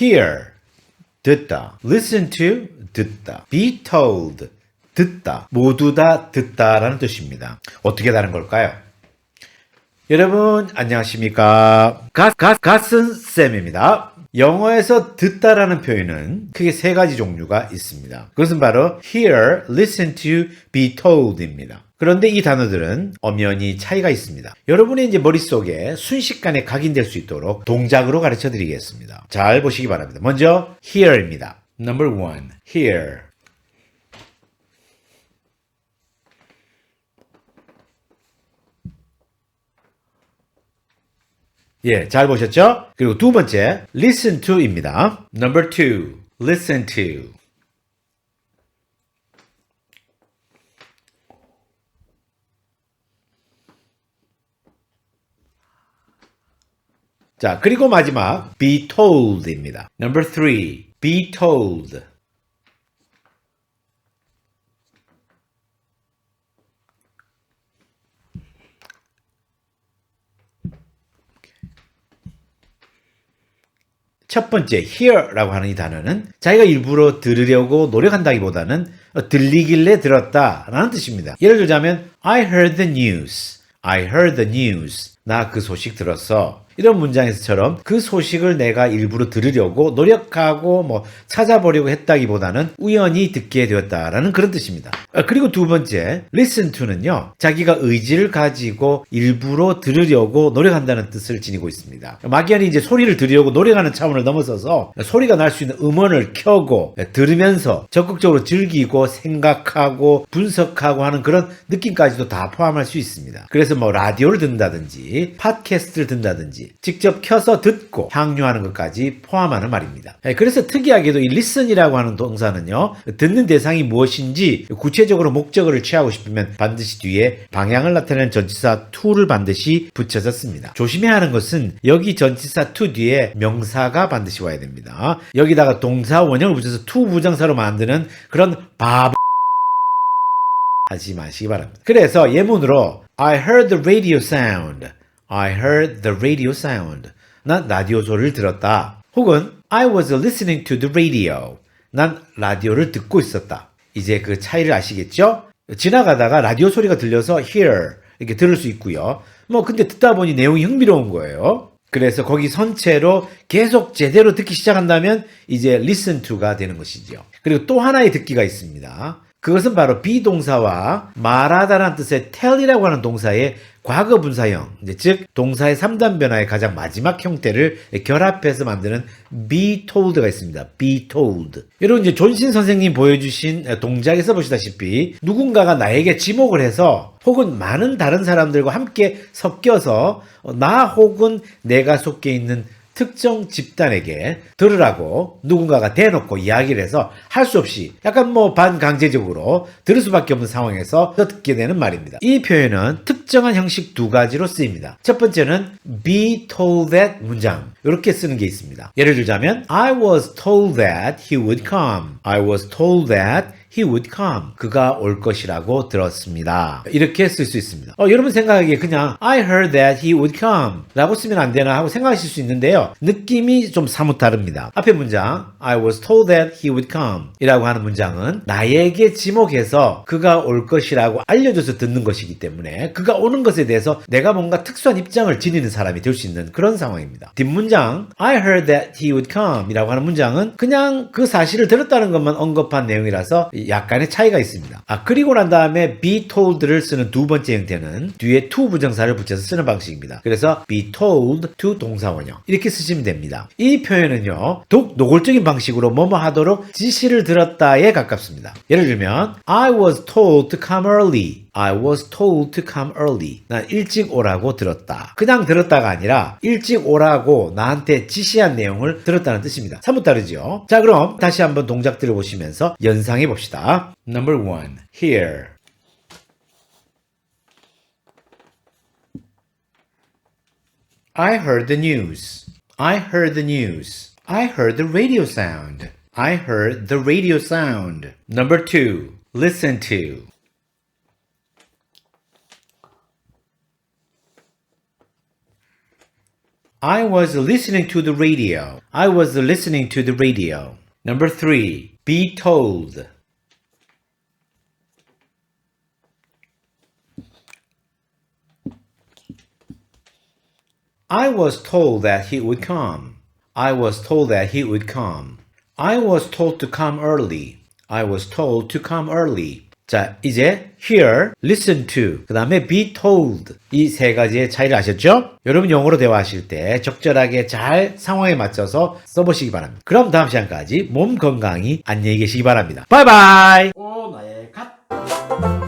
hear 듣다, listen to 듣다, be told 듣다, 모두 다 듣다라는 뜻입니다. 어떻게 다른 걸까요? 여러분 안녕하십니까? 가, 가, 가슨 쌤입니다. 영어에서 듣다라는 표현은 크게 세 가지 종류가 있습니다. 그것은 바로 hear, listen to, be told입니다. 그런데 이 단어들은 엄연히 차이가 있습니다. 여러분의 이제 머릿속에 순식간에 각인될 수 있도록 동작으로 가르쳐 드리겠습니다. 잘 보시기 바랍니다. 먼저 hear입니다. Number one, hear. 예, 잘 보셨죠? 그리고 두 번째, listen to입니다. Number two, listen to. 자, 그리고 마지막, be told입니다. Number three, be told. 첫 번째 hear라고 하는 이 단어는 자기가 일부러 들으려고 노력한다기보다는 들리길래 들었다라는 뜻입니다. 예를 들자면 I heard the news. I heard the news. 나 그 소식 들었어. 이런 문장에서처럼 그 소식을 내가 일부러 들으려고 노력하고 뭐 찾아보려고 했다기보다는 우연히 듣게 되었다라는 그런 뜻입니다. 아, 그리고 두 번째, listen to는요, 자기가 의지를 가지고 일부러 들으려고 노력한다는 뜻을 지니고 있습니다. 막연히 이제 소리를 들으려고 노력하는 차원을 넘어서서 소리가 날 수 있는 음원을 켜고 들으면서 적극적으로 즐기고 생각하고 분석하고 하는 그런 느낌까지도 다 포함할 수 있습니다. 그래서 뭐 라디오를 듣는다든지 팟캐스트를 듣는다든지 직접 켜서 듣고 향유하는 것까지 포함하는 말입니다. 예, 그래서 특이하게도 이 listen이라고 하는 동사는요, 듣는 대상이 무엇인지 구체적으로 목적어를 취하고 싶으면 반드시 뒤에 방향을 나타내는 전치사 to를 반드시 붙여서 씁니다. 조심해야 하는 것은 여기 전치사 to 뒤에 명사가 반드시 와야 됩니다. 여기다가 동사 원형을 붙여서 to 부정사로 만드는 그런 바보 하지 마시기 바랍니다. 그래서 예문으로 I heard the radio sound. I heard the radio sound. 난 라디오 소리를 들었다. 혹은 I was listening to the radio. 난 라디오를 듣고 있었다. 이제 그 차이를 아시겠죠? 지나가다가 라디오 소리가 들려서 hear 이렇게 들을 수 있고요. 뭐 근데 듣다 보니 내용이 흥미로운 거예요. 그래서 거기 선체로 계속 제대로 듣기 시작한다면 이제 listen to가 되는 것이죠. 그리고 또 하나의 듣기가 있습니다. 그것은 바로 비동사와 말하다라는 뜻의 tell이라고 하는 동사의 과거 분사형, 즉 동사의 3단 변화의 가장 마지막 형태를 결합해서 만드는 be told가 있습니다. be told. 여러분 이제 존신 선생님 보여주신 동작에서 보시다시피 누군가가 나에게 지목을 해서 혹은 많은 다른 사람들과 함께 섞여서 나 혹은 내가 속해 있는 특정 집단에게 들으라고 누군가가 대놓고 이야기를 해서 할 수 없이 약간 뭐 반강제적으로 들을 수밖에 없는 상황에서 듣게 되는 말입니다. 이 표현은 특정한 형식 두 가지로 쓰입니다. 첫 번째는 be told that 문장 이렇게 쓰는 게 있습니다. 예를 들자면 I was told that he would come. I was told that he would come. 그가 올 것이라고 들었습니다. 이렇게 쓸 수 있습니다. 어, 여러분 생각하기에 그냥 I heard that he would come 라고 쓰면 안 되나 하고 생각하실 수 있는데요. 느낌이 좀 사뭇 다릅니다. 앞에 문장 I was told that he would come 이라고 하는 문장은 나에게 지목해서 그가 올 것이라고 알려줘서 듣는 것이기 때문에 그가 오는 것에 대해서 내가 뭔가 특수한 입장을 지니는 사람이 될 수 있는 그런 상황입니다. 뒷문장 I heard that he would come 이라고 하는 문장은 그냥 그 사실을 들었다는 것만 언급한 내용이라서 약간의 차이가 있습니다. 아, 그리고 난 다음에 be told를 쓰는 두 번째 형태는 뒤에 to 부정사를 붙여서 쓰는 방식입니다. 그래서 be told to 동사원형. 이렇게 쓰시면 됩니다. 이 표현은요, 독 노골적인 방식으로 뭐뭐 하도록 지시를 들었다에 가깝습니다. 예를 들면, I was told to come early. I was told to come early. 난 일찍 오라고 들었다. 그냥 들었다가 아니라 일찍 오라고 나한테 지시한 내용을 들었다는 뜻입니다. 사뭇 다르죠? 자, 그럼 다시 한번 동작들을 보시면서 연상해 봅시다. Number one, here. I heard the news. I heard the news. I heard the radio sound. I heard the radio sound. Number two, listen to. I was listening to the radio. I was listening to the radio. Number three, be told. I was told that he would come. I was told that he would come. I was told to come early. I was told to come early. 자, 이제 hear, listen to, 그 다음에 be told 이 세 가지의 차이를 아셨죠? 여러분 영어로 대화하실 때 적절하게 잘 상황에 맞춰서 써보시기 바랍니다. 그럼 다음 시간까지 몸 건강히 안녕히 계시기 바랍니다. 바이바이! 오 나의 갓!